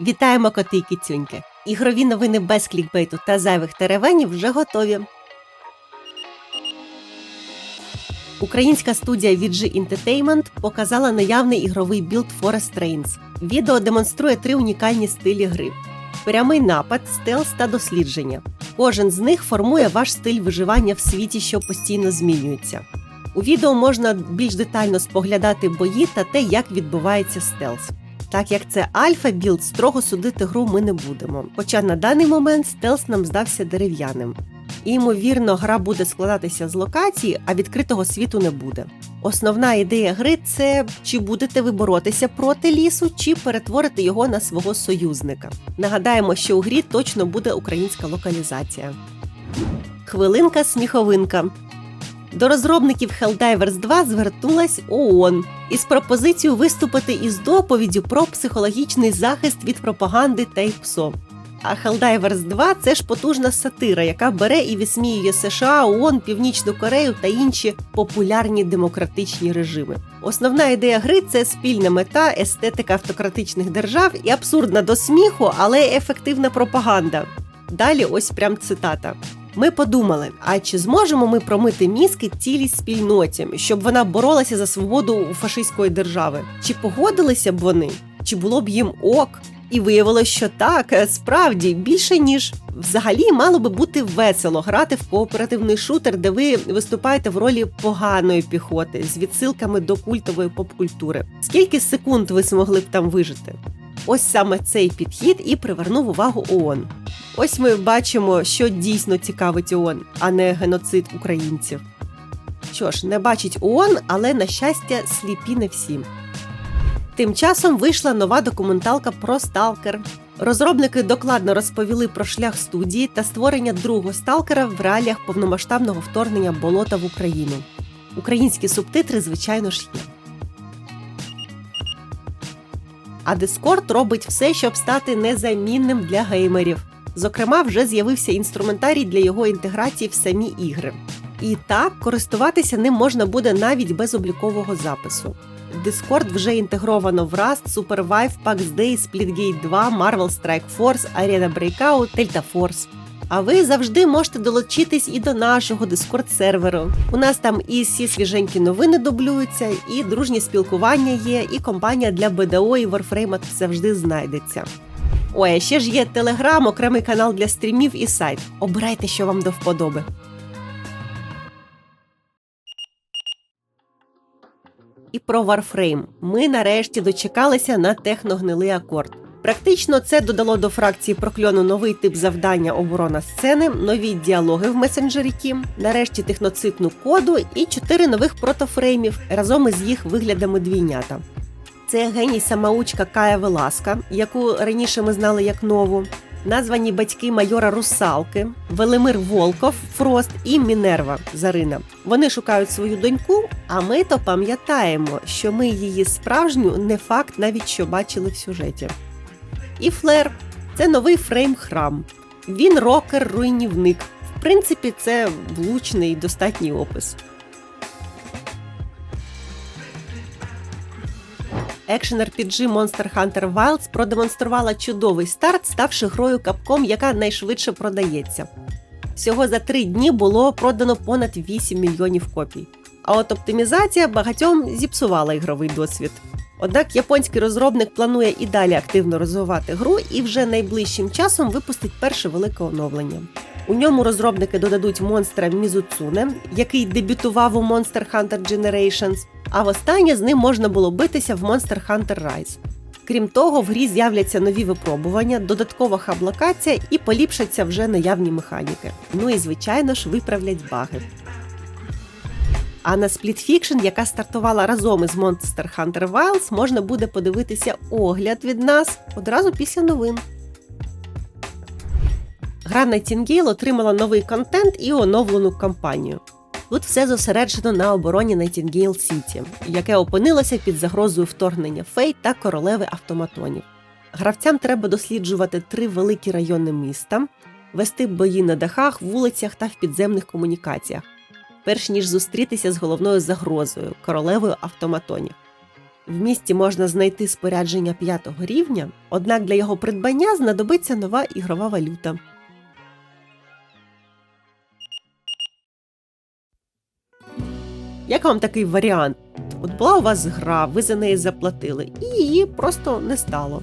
Вітаємо коти і кицюньки! Ігрові новини без клікбейту та зайвих теревенів вже готові. Українська студія VG Entertainment показала наявний ігровий білд Forest Trains. Відео демонструє три унікальні стилі гри: прямий напад, стелс та дослідження. Кожен з них формує ваш стиль виживання в світі, що постійно змінюється. У відео можна більш детально споглядати бої та те, як відбувається стелс. Так як це альфа білд, строго судити гру ми не будемо. Хоча на даний момент стелс нам здався дерев'яним. І, ймовірно, гра буде складатися з локацій, а відкритого світу не буде. Основна ідея гри це чи будете ви боротися проти лісу, чи перетворити його на свого союзника. Нагадаємо, що у грі точно буде українська локалізація. Хвилинка сміховинка. До розробників Helldivers 2 звернулась ООН із пропозицією виступити із доповіддю про психологічний захист від пропаганди та ІПСО. А Helldivers 2 це ж потужна сатира, яка бере і висміює США, ООН, Північну Корею та інші популярні демократичні режими. Основна ідея гри це спільна мета, естетика автократичних держав і абсурдна до сміху, але ефективна пропаганда. Далі ось прям цитата. Ми подумали: а чи зможемо ми промити мізки цілій спільноті, щоб вона боролася за свободу фашистської держави? Чи погодилися б вони? Чи було б їм ок? І виявилося, що так, справді більше ніж взагалі мало би бути весело грати в кооперативний шутер, де ви виступаєте в ролі поганої піхоти з відсилками до культової поп-культури. Скільки секунд ви змогли б там вижити? Ось саме цей підхід і привернув увагу ООН. Ось ми бачимо, що дійсно цікавить ООН, а не геноцид українців. Що ж, не бачить ООН, але на щастя, сліпі не всі. Тим часом вийшла нова документалка про сталкер. Розробники докладно розповіли про шлях студії та створення другого сталкера в реаліях повномасштабного вторгнення болота в Україну. Українські субтитри, звичайно ж, є. А Discord робить все, щоб стати незамінним для геймерів. Зокрема, вже з'явився інструментарій для його інтеграції в самі ігри. І так користуватися ним можна буде навіть без облікового запису. Discord вже інтегровано в Rust, SuperVive, PaxDay, Splitgate 2, Marvel Strike Force, Arena Breakout, Delta Force. А ви завжди можете долучитись і до нашого Discord серверу. У нас там і всі свіженькі новини дублюються, і дружнє спілкування є, і компанія для БДО і Warframe завжди знайдеться. Ой, а ще ж є телеграм, окремий канал для стрімів і сайт. Обирайте, що вам до вподоби. І про Warframe. Ми нарешті дочекалися на техногнилий акорд. Практично це додало до фракції прокльону новий тип завдання оборона сцени, нові діалоги в месенджері Кім, нарешті техноцитну коду і чотири нових протофреймів разом із їх виглядами двійнята. Це геній самоучка Кая Веласка, яку раніше ми знали як нову, названі батьки майора Русалки, Велимир Волков, Фрост і Мінерва Зарина. Вони шукають свою доньку, а ми то пам'ятаємо, що ми її справжню не факт навіть що бачили в сюжеті. І Флер це новий фрейм храм. Він рокер-руйнівник. В принципі, це влучний і достатній опис. Екшен RPG Monster Hunter Wilds продемонструвала чудовий старт, ставши грою Capcom, яка найшвидше продається. Всього за три дні було продано понад 8 мільйонів копій. А от оптимізація багатьом зіпсувала ігровий досвід. Однак японський розробник планує і далі активно розвивати гру і вже найближчим часом випустить перше велике оновлення. У ньому розробники додадуть монстра Мізуцуне, який дебютував у Monster Hunter Generations, а востаннє з ним можна було битися в Monster Hunter Rise. Крім того, в грі з'являться нові випробування, додаткова хаб-локація і поліпшаться вже наявні механіки. Ну і звичайно ж виправлять баги. А на Split Fiction, яка стартувала разом із Monster Hunter Wilds, можна буде подивитися огляд від нас одразу після новин. Гра Nightingale отримала новий контент і оновлену кампанію. Тут все зосереджено на обороні Nightingale Сіті, яке опинилося під загрозою вторгнення Фей та королеви автоматонів. Гравцям треба досліджувати три великі райони міста, вести бої на дахах, вулицях та в підземних комунікаціях, перш ніж зустрітися з головною загрозою королевою автоматонів. В місті можна знайти спорядження п'ятого рівня, однак для його придбання знадобиться нова ігрова валюта. Як вам такий варіант? От була у вас гра, ви за неї заплатили, і її просто не стало.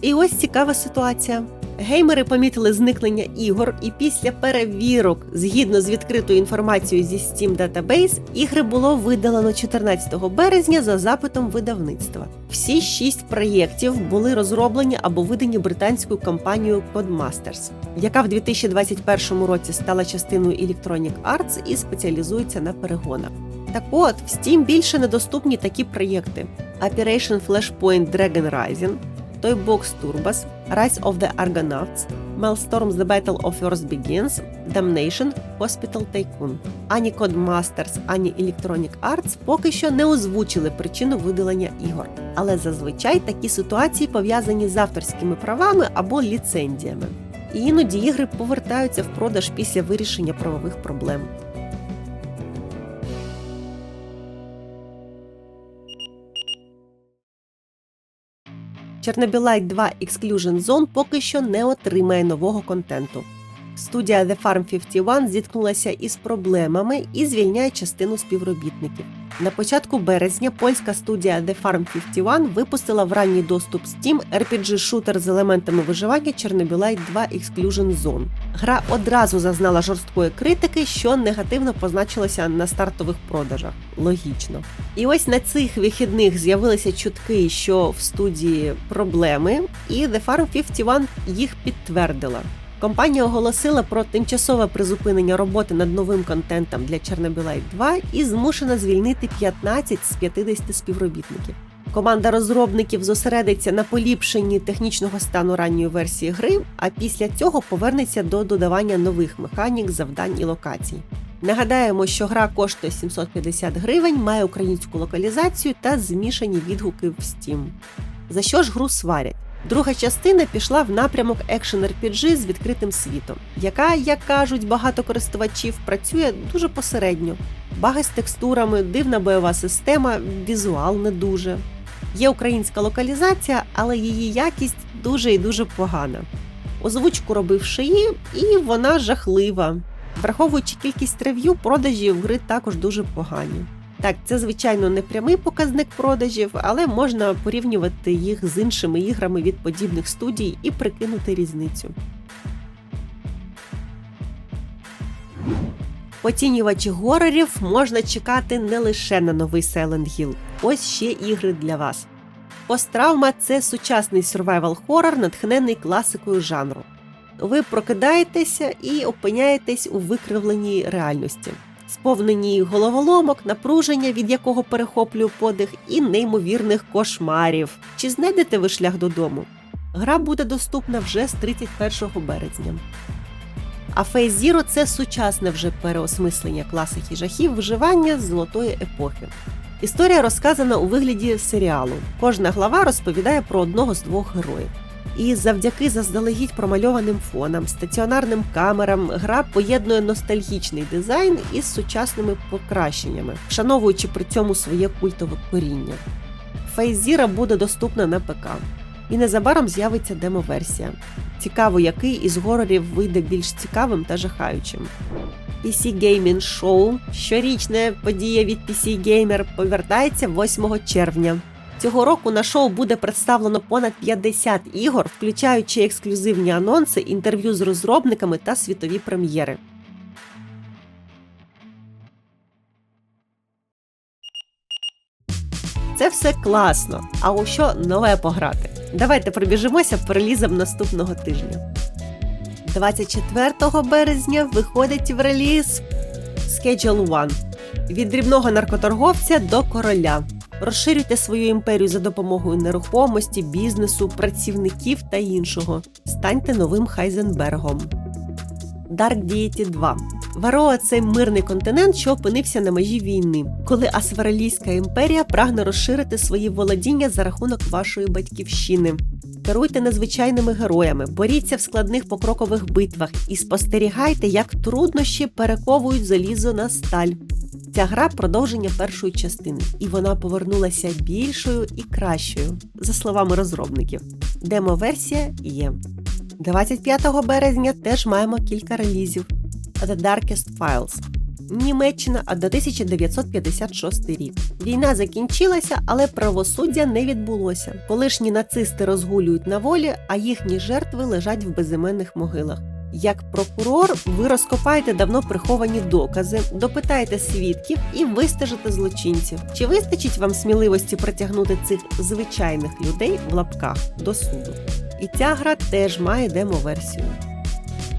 І ось цікава ситуація. Геймери помітили зникнення ігор, і після перевірок, згідно з відкритою інформацією зі Steam Database, ігри було видалено 14 березня за запитом видавництва. Всі шість проєктів були розроблені або видані британською компанією Codemasters, яка в 2021 році стала частиною Electronic Arts і спеціалізується на перегонах. Так от, в Steam більше недоступні такі проєкти: Operation Flashpoint Dragon Rising, Toybox Turbas, Rise of the Argonauts, Maelstrom The Battle of Earth Begins, Damnation, Hospital Tycoon. Ані Codemasters, ані Electronic Arts поки що не озвучили причину видалення ігор. Але зазвичай такі ситуації пов'язані з авторськими правами або ліцензіями. І іноді ігри повертаються в продаж після вирішення правових проблем. Чорнобілайт 2 Exclusion Zone поки що не отримає нового контенту. Студія The Farm 51 зіткнулася із проблемами і звільняє частину співробітників. На початку березня польська студія The Farm 51 випустила в ранній доступ Steam RPG-шутер з елементами виживання Chernobylite 2 Exclusion Zone. Гра одразу зазнала жорсткої критики, що негативно позначилося на стартових продажах. Логічно. І ось на цих вихідних з'явилися чутки, що в студії проблеми, і The Farm 51 їх підтвердила. Компанія оголосила про тимчасове призупинення роботи над новим контентом для Chernobylite 2 і змушена звільнити 15 з 50 співробітників. Команда розробників зосередиться на поліпшенні технічного стану ранньої версії гри, а після цього повернеться до додавання нових механік, завдань і локацій. Нагадаємо, що гра коштує 750 гривень, має українську локалізацію та змішані відгуки в Steam. За що ж гру сварять? Друга частина пішла в напрямок екшен RPG з відкритим світом, яка, як кажуть багато користувачів, працює дуже посередньо. Баги з текстурами, дивна бойова система, візуал не дуже. Є українська локалізація, але її якість дуже і дуже погана. Озвучку робив шиї, і вона жахлива. Враховуючи кількість рев'ю, продажі в гри також дуже погані. Так, це звичайно не прямий показник продажів, але можна порівнювати їх з іншими іграми від подібних студій і прикинути різницю. Оцінювачі горорів можна чекати не лише на новий Silent Hill. Ось ще ігри для вас. Посттравма – це сучасний survival хоррор, натхнений класикою жанру. Ви прокидаєтеся і опиняєтесь у викривленій реальності сповнені головоломок, напруження, від якого перехоплює подих, і неймовірних кошмарів. Чи знайдете ви шлях додому? Гра буде доступна вже з 31 березня. А Phase Zero – це сучасне вже переосмислення класики жахів виживання золотої епохи. Історія розказана у вигляді серіалу. Кожна глава розповідає про одного з двох героїв. І завдяки заздалегідь промальованим фонам, стаціонарним камерам, гра поєднує ностальгічний дизайн із сучасними покращеннями, вшановуючи при цьому своє культове коріння. Фейзіра буде доступна на ПК. І незабаром з'явиться демо-версія. Цікаво, який із горорів вийде більш цікавим та жахаючим. PC Gaming Show, щорічна подія від PC Gamer, повертається 8 червня. Цього року на шоу буде представлено понад 50 ігор, включаючи ексклюзивні анонси, інтерв'ю з розробниками та світові прем'єри. Це все класно. А у що нове пограти? Давайте пробіжимося перелізом наступного тижня. 24 березня виходить в реліз Schedule One. від дрібного наркоторговця до короля. Розширюйте свою імперію за допомогою нерухомості, бізнесу, працівників та іншого. Станьте новим Хайзенбергом. Dark Deity 2 Вароа це мирний континент, що опинився на межі війни, коли Асваралійська імперія прагне розширити свої володіння за рахунок вашої батьківщини. Керуйте незвичайними героями, боріться в складних покрокових битвах і спостерігайте, як труднощі перековують залізо на сталь. Ця гра продовження першої частини, і вона повернулася більшою і кращою, за словами розробників. Демо-версія є. 25 березня теж маємо кілька релізів. The Darkest Files. Німеччина, а 1956 рік. Війна закінчилася, але правосуддя не відбулося. Колишні нацисти розгулюють на волі, а їхні жертви лежать в безіменних могилах. Як прокурор, ви розкопаєте давно приховані докази, допитаєте свідків і вистежите злочинців. Чи вистачить вам сміливості притягнути цих звичайних людей в лапках до суду? І ця гра теж має демо-версію.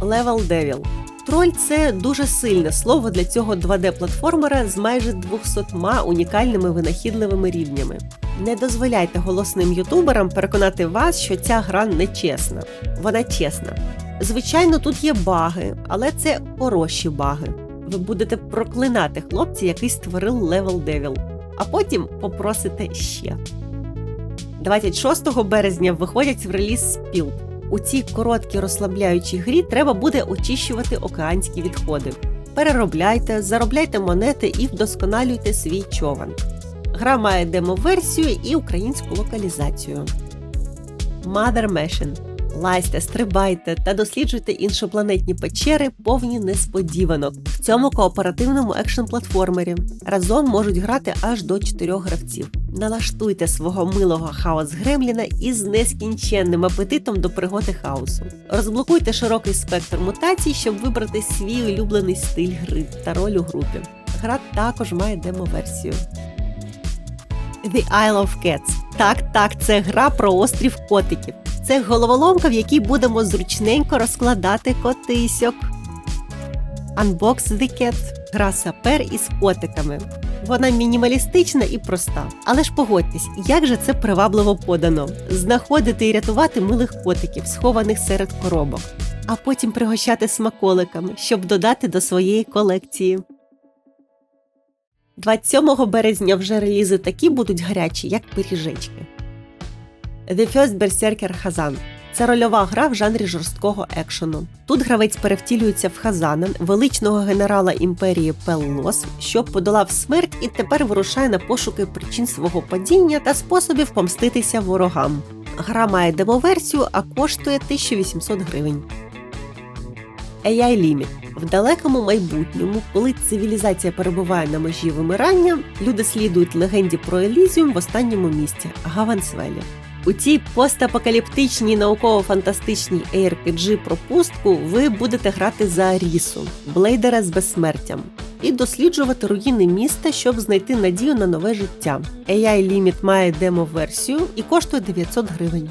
Level Devil Троль це дуже сильне слово для цього 2D-платформера з майже 200 унікальними винахідливими рівнями. Не дозволяйте голосним ютуберам переконати вас, що ця гра нечесна. Вона чесна. Звичайно, тут є баги, але це хороші баги. Ви будете проклинати хлопця, який створив Level Devil, а потім попросите ще. 26 березня виходять в реліз Spilled. У цій короткій розслабляючій грі треба буде очищувати океанські відходи. Переробляйте, заробляйте монети і вдосконалюйте свій човен. Гра має демо-версію і українську локалізацію. Mother Machine. Лазьте, стрибайте та досліджуйте іншопланетні печери, повні несподіванок в цьому кооперативному екшн-платформері. Разом можуть грати аж до чотирьох гравців. Налаштуйте свого милого хаос Гремліна із нескінченним апетитом до пригоди хаосу. Розблокуйте широкий спектр мутацій, щоб вибрати свій улюблений стиль гри та роль у групі. Гра також має демо-версію. The Isle of Cats. Так, так, це гра про острів котиків. Це головоломка, в якій будемо зручненько розкладати котисьок. Unbox the Cat – гра сапер із котиками. Вона мінімалістична і проста. Але ж погодьтесь, як же це привабливо подано: знаходити і рятувати милих котиків, схованих серед коробок, а потім пригощати смаколиками, щоб додати до своєї колекції. 27 березня вже релізи такі будуть гарячі, як пиріжечки. The First Berserker Хазан це рольова гра в жанрі жорсткого екшену. Тут гравець перевтілюється в Хазана, величного генерала імперії Пеллос, що подолав смерть і тепер вирушає на пошуки причин свого падіння та способів помститися ворогам. Гра має демоверсію, а коштує 1800 гривень. AI Limit. В далекому майбутньому, коли цивілізація перебуває на межі вимирання, люди слідують легенді про Елізіум в останньому місці Гавансвелі. У цій постапокаліптичній науково-фантастичній ARPG про пустку ви будете грати за Арісу, блейдера з безсмертям, і досліджувати руїни міста, щоб знайти надію на нове життя. AI Limit має демо-версію і коштує 900 гривень.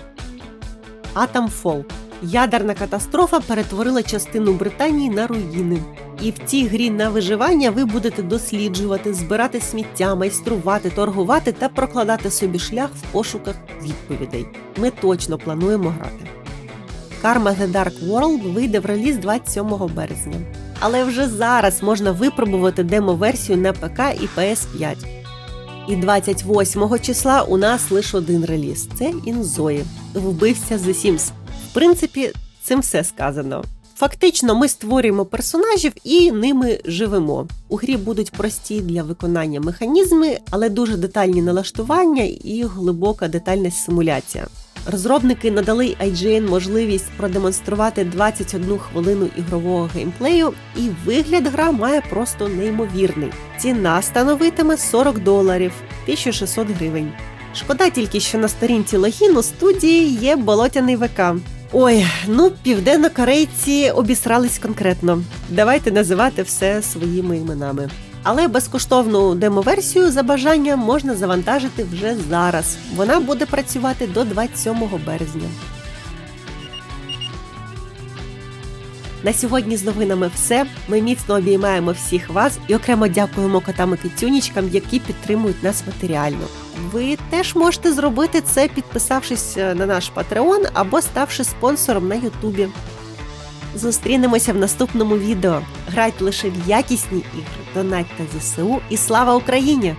Fall Ядерна катастрофа перетворила частину Британії на руїни. І в цій грі на виживання ви будете досліджувати, збирати сміття, майструвати, торгувати та прокладати собі шлях в пошуках відповідей. Ми точно плануємо грати. Karma The Dark World вийде в реліз 27 березня. Але вже зараз можна випробувати демо-версію на ПК і PS5. І 28 числа у нас лише один реліз це Інзої. Вбився The Sims. В принципі, цим все сказано. Фактично, ми створюємо персонажів і ними живемо. У грі будуть прості для виконання механізми, але дуже детальні налаштування і глибока детальна симуляція. Розробники надали IGN можливість продемонструвати 21 хвилину ігрового геймплею, і вигляд гра має просто неймовірний. Ціна становитиме 40 доларів 1600 гривень. Шкода тільки, що на сторінці логіну студії є болотяний ВК. Ой, ну південно-корейці обісрались конкретно. Давайте називати все своїми іменами. Але безкоштовну демоверсію за бажанням можна завантажити вже зараз. Вона буде працювати до 27 березня. На сьогодні з новинами все. Ми міцно обіймаємо всіх вас і окремо дякуємо котам і китюнічкам, які підтримують нас матеріально. Ви теж можете зробити це, підписавшись е, на наш Patreon або ставши спонсором на Ютубі. Зустрінемося в наступному відео. Грайте лише в якісні ігри, донатьте ЗСУ і слава Україні!